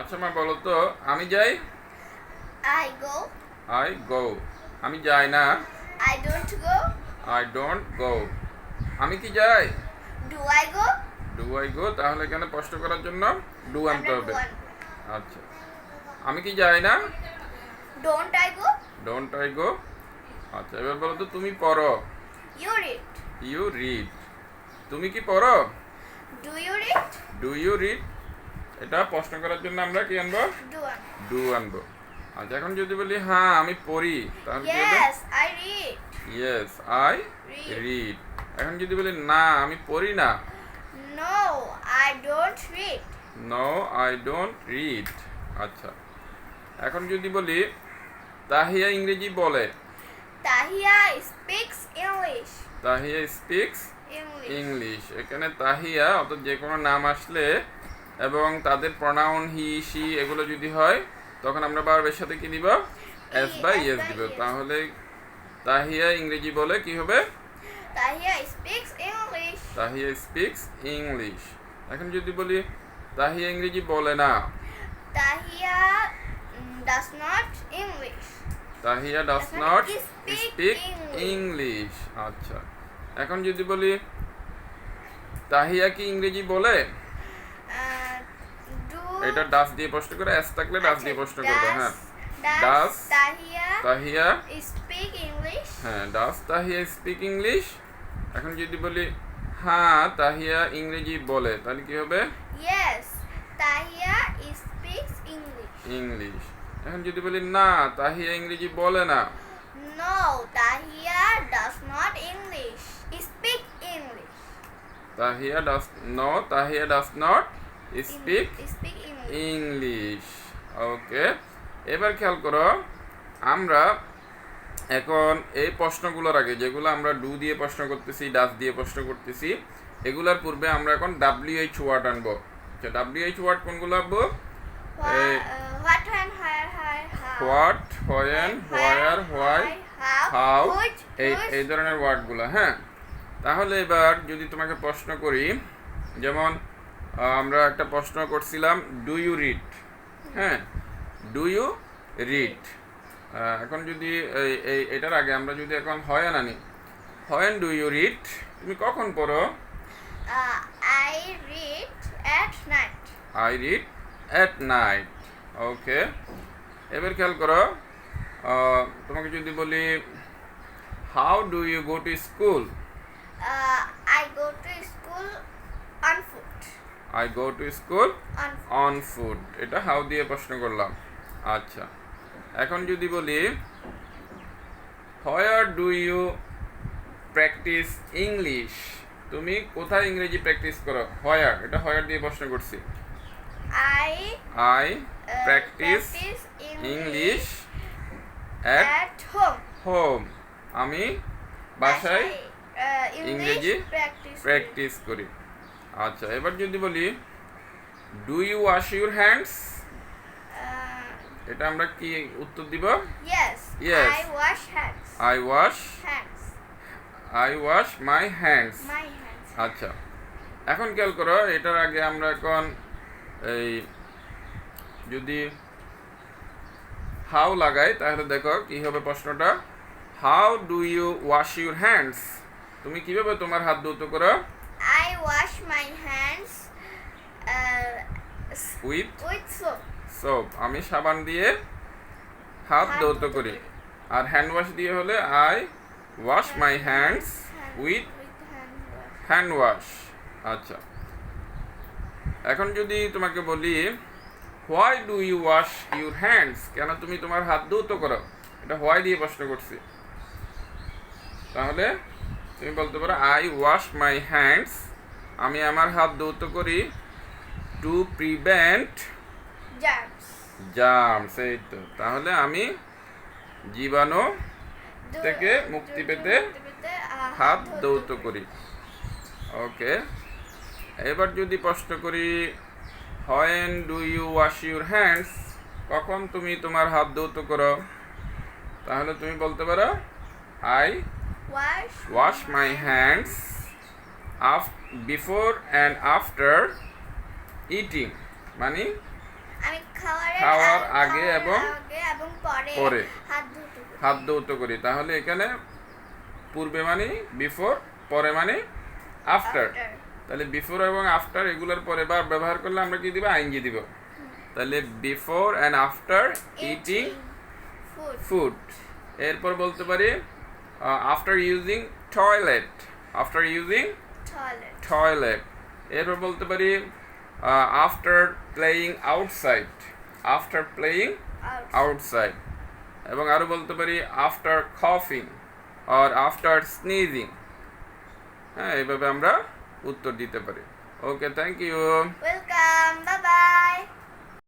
আচ্ছা মা বলো তো আমি যাই? I go. আই গো আমি যাই না? I don't go. I don't go আমি কি যাই? Do I go? Do I go তাহলে এখানে প্রশ্ন করার জন্য ডু আনতে হবে। আচ্ছা। আমি কি যাই না? Don't I go? Don't I go আচ্ছা এবার বলো তো তুমি পড়ো। You read. ইউ রিড তুমি কি পড়ো? Do you read? Do you read এটা প্রশ্ন করার জন্য আমরা কি আনব? ডু আনব। আচ্ছা এখন যদি বলি হ্যাঁ আমি পড়ি তাহলে কি হবে? Yes, I yes I read এখন যদি বলি না আমি পড়ি না No, I don't read. No I don't read আচ্ছা এখন যদি বলি তাহিয়া ইংরেজি বলে Tahia speaks English. Tahia speaks English এখানে তাহিয়া অর্থাৎ যে কোনো নাম আসলে এবং তাদের প্রনাউন হি সি এগুলো যদি হয় তখন আমরা বারবার সাথে কি দিব এস বাই ইয়েস দিব। তাহলে তাহিয়া ইংরেজি বলে কি হবে? Tahia speaks English. Tahia speaks English এখন যদি বলি তাহিয়া ইংরেজি বলে না। mm, does not English. Tahia does not speak English আচ্ছা। এখন যদি বলি তাহিয়া কি ইংরেজি বলে? এটা ডাস দিয়ে প্রশ্ন করে এস থাকলে ডাস দিয়ে প্রশ্ন করবে হ্যাঁ Tahia তাহিয়া speak English? হ্যাঁ ডাস তাহিয়া স্পিক ইংলিশ এখন যদি বলি হ্যাঁ তাহিয়া ইংরেজি বলে তাহলে কি হবে Yes, Tahia speaks English. English এখন যদি বলি না তাহিয়া ইংরেজি বলে না No, Tahiya does not English Speak English. Tahia does no Tahiya does not speak Speak English. English okay এবার খেয়াল করো আমরা এখন এই প্রশ্নগুলোর আগে যেগুলো আমরা ডু দিয়ে প্রশ্ন করতেছি ডাস দিয়ে প্রশ্ন করতেছি এগুলার পূর্বে আমরা এখন ডাব্লিউএইচ ওয়ার্ড আনব। আচ্ছা ডাব্লিউএইচ ওয়ার্ড কোনগুলো আনব. What when where why how, how এই এই ধরনের ওয়ার্ডগুলো হ্যাঁ? তাহলে এবার যদি তোমাকে প্রশ্ন করি যেমন আমরা একটা প্রশ্ন করছিলাম ডু ইউ রিড হ্যাঁ ডু ইউ রিড এখন যদি এই এটার আগে আমরা যদি এখন হয়েন আনি হয়েন ডু ইউ রিড তুমি কখন পড়ো? I read at night. I read at night okay এবার খেয়াল করো তোমাকে যদি বলি how do you go to school I go to school on foot. I go to school on foot এটা হাউ দিয়ে প্রশ্ন করলাম। আচ্ছা। এখন যদি বলি where do you practise English তুমি কোথায় ইংরেজি প্র্যাকটিস করো? হোয়ার এটা হোয়ার দিয়ে প্রশ্ন করছি। I uh, practise English at home আমি বাসায় uh, ইংরেজি প্র্যাকটিস করি। আচ্ছা এবার যদি বলি do you wash your hands এটা আমরা কি উত্তর দিব yes Yes. I wash hands. I wash Hands. I wash my hands My hands. আচ্ছা এখন খেয়াল করো এটার আগে আমরা এখন এই যদি হাউ লাগাই তাহলে দেখো কি হবে প্রশ্নটা how do you wash your hands তুমি কীভাবে তোমার হাত ধুতো করো I wash my hands uh, with with soap. Soap আমি সাবান দিয়ে হাত ধৌত করি। আর হ্যান্ড ওয়াশ দিয়ে হলে I wash my hands with with. Hand wash আচ্ছা। এখন যদি তোমাকে বলি why do you wash your hands কেন তুমি তোমার হাত ধৌত করো? এটা হোয়াই দিয়ে প্রশ্ন করছি। তাহলে তুমি বলতে পারো আই ওয়াশ মাই হ্যান্ডস আমি আমার হাত দৌত করি টু প্রিভেন্ট. জার্মস এই তো তাহলে আমি জীবাণু থেকে মুক্তি পেতে হাত দৌত করি। ওকে এবার যদি প্রশ্ন করি when do you wash your hands কখন তুমি তোমার হাত দৌত করো তাহলে তুমি বলতে পারো আই. ওয়াশ মাই হ্যান্ডস আফ বিফোর অ্যান্ড আফটার ইটিং মানে আমি খাওয়ার আগে এবং পরে। হাত ধুতে করি। তাহলে এখানে পূর্বে মানে বিফোর পরে মানে আফটার। তাহলে বিফোর এবং আফটার এগুলোর পরে বার ব্যবহার করলে আমরা কি দিব? আইনজি দিব। তাহলে before and after eating food. এরপর বলতে পারি after using toilet. After using toilet এরপর বলতে পারি after playing outside after playing outside এবং আরও বলতে পারি আফটার কফিং আর আফটার স্নিজিং হ্যাঁ এইভাবে আমরা উত্তর দিতে পারি। Okay thank you bye